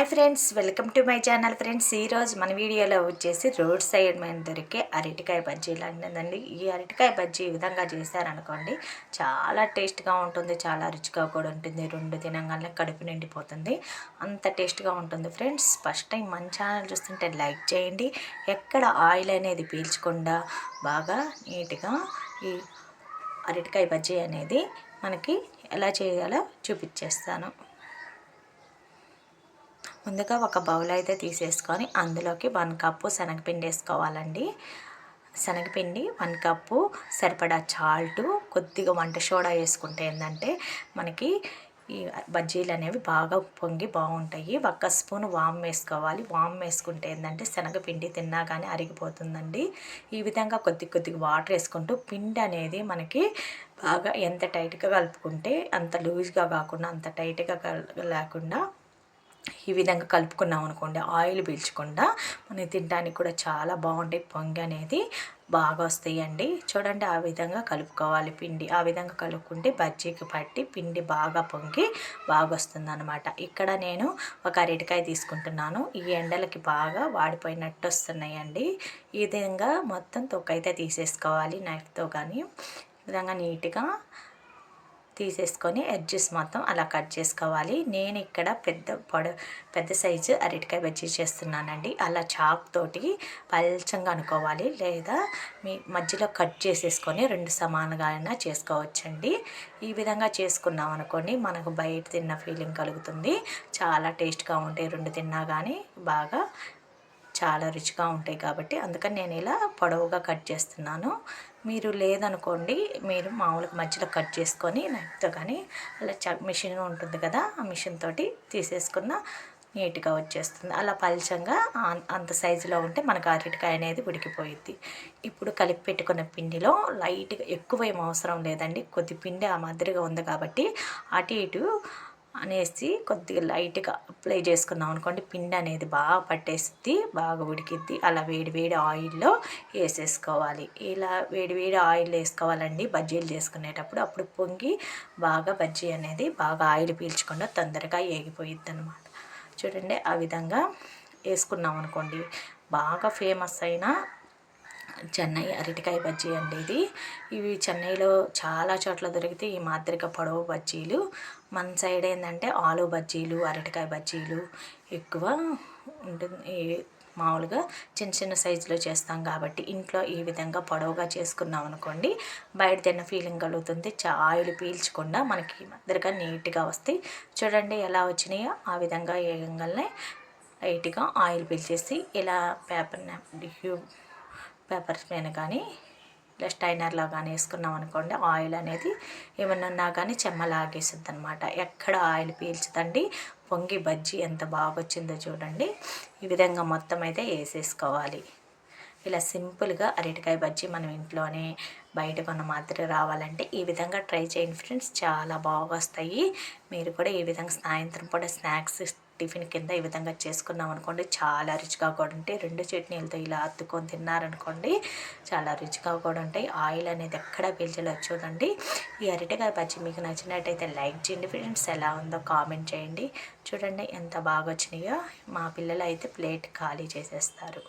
Hi friends welcome to my channel friends. ఈరోజు మన వీడియోలో వచ్చేసి రోడ్ సైడ్ మీద దొరికే అరటికాయ బజ్జీలు అంటుందండి ఈ అరటికాయ బజ్జీ ఈ విధంగా చేశారనుకోండి చాలా టేస్ట్గా ఉంటుంది చాలా రుచిగా కూడా ఉంటుంది. రెండు తినగానే కడుపు నిండిపోతుంది. అంత టేస్ట్గా ఉంటుంది ఫ్రెండ్స్. ఫస్ట్ టైం మన ఛానల్ చూస్తుంటే లైక్ చేయండి. ఎక్కడ ఆయిల్ అనేది పీల్చకుండా బాగా నీట్గా ఈ అరటికాయ బజ్జీ అనేది మనకి ఎలా చేయాలో చూపించేస్తాను. ముందుగా ఒక బౌల్ అయితే తీసేసుకొని అందులోకి వన్ కప్పు శనగపిండి వేసుకోవాలండి. శనగపిండి వన్ కప్పు సరిపడా చాల్టు కొద్దిగా వంట సోడా వేసుకుంటే ఏంటంటే మనకి ఈ బజ్జీలు అనేవి బాగా పొంగి బాగుంటాయి. ఒక్క స్పూన్ వామ్ వేసుకోవాలి. వామ్ వేసుకుంటే ఏంటంటే శనగపిండి తిన్నా కానీ అరిగిపోతుందండి. ఈ విధంగా కొద్ది కొద్దిగా వాటర్ వేసుకుంటూ పిండి అనేది మనకి బాగా ఎంత టైట్గా కలుపుకుంటే అంత లూజ్గా కాకుండా అంత టైట్గా లేకుండా ఈ విధంగా కలుపుకున్నాం అనుకోండి ఆయిల్ పీల్చకుండా మనం తినడానికి కూడా చాలా బాగుంటాయి. పొంగి అనేది బాగా వస్తాయండి. చూడండి ఆ విధంగా కలుపుకోవాలి పిండి. ఆ విధంగా కలుపుకుంటే బజ్జీకి పట్టి పిండి బాగా పొంగి బాగా వస్తుంది అనమాట ఇక్కడ నేను ఒక అరటికాయ తీసుకుంటున్నాను. ఈ ఎండలకి బాగా వాడిపోయినట్టు వస్తున్నాయండి. ఈ విధంగా మొత్తం తొక్కైతే తీసేసుకోవాలి నైఫ్తో కానీ విధంగా నీట్గా తీసేసుకొని ఎడ్జెస్ మొత్తం అలా కట్ చేసుకోవాలి. నేను ఇక్కడ పెద్ద పొడ పెద్ద సైజు అరటికాయ బజ్జీ చేస్తున్నానండి. అలా చాక్ తోటి పల్చంగా అనుకోవాలి. లేదా మీ మధ్యలో కట్ చేసేసుకొని రెండు సమానంగా అయినా చేసుకోవచ్చండి. ఈ విధంగా చేసుకున్నాం అనుకోండి మనకు బయట తిన్న ఫీలింగ్ కలుగుతుంది. చాలా టేస్ట్గా ఉంటాయి రెండు తిన్నా కానీ బాగా చాలా రుచిగా ఉంటాయి కాబట్టి అందుకని నేను ఇలా పొడవుగా కట్ చేస్తున్నాను. మీరు లేదనుకోండి మీరు మామూలుగా మధ్యలో కట్ చేసుకొని నైఫ్తో కానీ అలా చ మిషన్ ఉంటుంది కదా ఆ మిషన్ తోటి తీసేసుకున్న నీట్గా వచ్చేస్తుంది. అలా పలచంగా అంత సైజులో ఉంటే మనకు అరటికాయ అనేది ఉడికిపోయిద్ది. ఇప్పుడు కలిపి పెట్టుకున్న పిండిలో లైట్గా ఎక్కువ ఏం అవసరం లేదండి. కొద్ది పిండి ఆ మాదిరిగా ఉంది కాబట్టి అటు ఇటు అనేసి కొద్దిగా లైట్గా అప్లై చేసుకున్నాం అనుకోండి పిండి అనేది బాగా పట్టేస్తుంది బాగా ఉడికిద్ది. అలా వేడి వేడి ఆయిల్లో వేసేసుకోవాలి. ఇలా వేడి వేడి ఆయిల్ వేసుకోవాలండి. బజ్జీలు చేసుకునేటప్పుడు అప్పుడు పొంగి బాగా బజ్జీ అనేది బాగా ఆయిల్ పీల్చకుండా తొందరగా ఏగిపోయిద్ది అనమాట చూడండి ఆ విధంగా వేసుకున్నాం అనుకోండి బాగా ఫేమస్ అయిన చెన్నై అరటికాయ బజ్జీ అండి ఇది. ఇవి చెన్నైలో చాలా చోట్ల దొరికితే ఈ మాదిరిగా పొడవు బజ్జీలు మన సైడ్ ఏంటంటే ఆలు బజ్జీలు అరటికాయ బజ్జీలు ఎక్కువ ఉంటుంది. మామూలుగా చిన్న చిన్న సైజులో చేస్తాం కాబట్టి ఇంట్లో ఈ విధంగా పొడవుగా చేసుకున్నాం అనుకోండి బయట తిన్న ఫీలింగ్ కలుగుతుంది. ఆయిల్ పీల్చకుండా మనకి మాదిరిగా నీట్గా వస్తాయి. చూడండి ఎలా వచ్చినాయో ఆ విధంగా వేయగలనే లైట్గా ఆయిల్ పీల్చేసి ఇలా పేపర్ పేపర్స్ పైన కానీ ప్లస్ టైనర్లో కానీ వేసుకున్నాం అనుకోండి ఆయిల్ అనేది ఏమన్నా ఉన్నా కానీ చెమ్మ లాగేస్తుంది అనమాట ఎక్కడ ఆయిల్ పీల్చదండి పొంగి బజ్జీ ఎంత బాగా వచ్చిందో చూడండి. ఈ విధంగా మొత్తం అయితే వేసేసుకోవాలి. ఇలా సింపుల్గా అరటికాయ బజ్జీ మనం ఇంట్లోనే బయట కొన్న మాదిరి రావాలంటే ఈ విధంగా ట్రై చేయండి ఫ్రెండ్స్. చాలా బాగా వస్తాయి. మీరు కూడా ఈ విధంగా సాయంత్రం కూడా స్నాక్స్ టిఫిన్ కింద ఈ విధంగా చేసుకున్నాం అనుకోండి చాలా రుచిగా కూడా ఉంటాయి. రెండు చట్నీలతో ఇలా అత్తుకొని తిన్నారనుకోండి చాలా రుచిగా కూడా ఉంటాయి. ఆయిల్ అనేది ఎక్కడ పీల్చలేదు చూడండి. ఈ అరటికాయ పచ్చి మీకు నచ్చినట్టయితే లైక్ చేయండి ఫ్రెండ్స్. ఎలా ఉందో కామెంట్ చేయండి. చూడండి ఎంత బాగా వచ్చినాయో. మా పిల్లలు అయితే ప్లేట్ ఖాళీ చేసేస్తారు.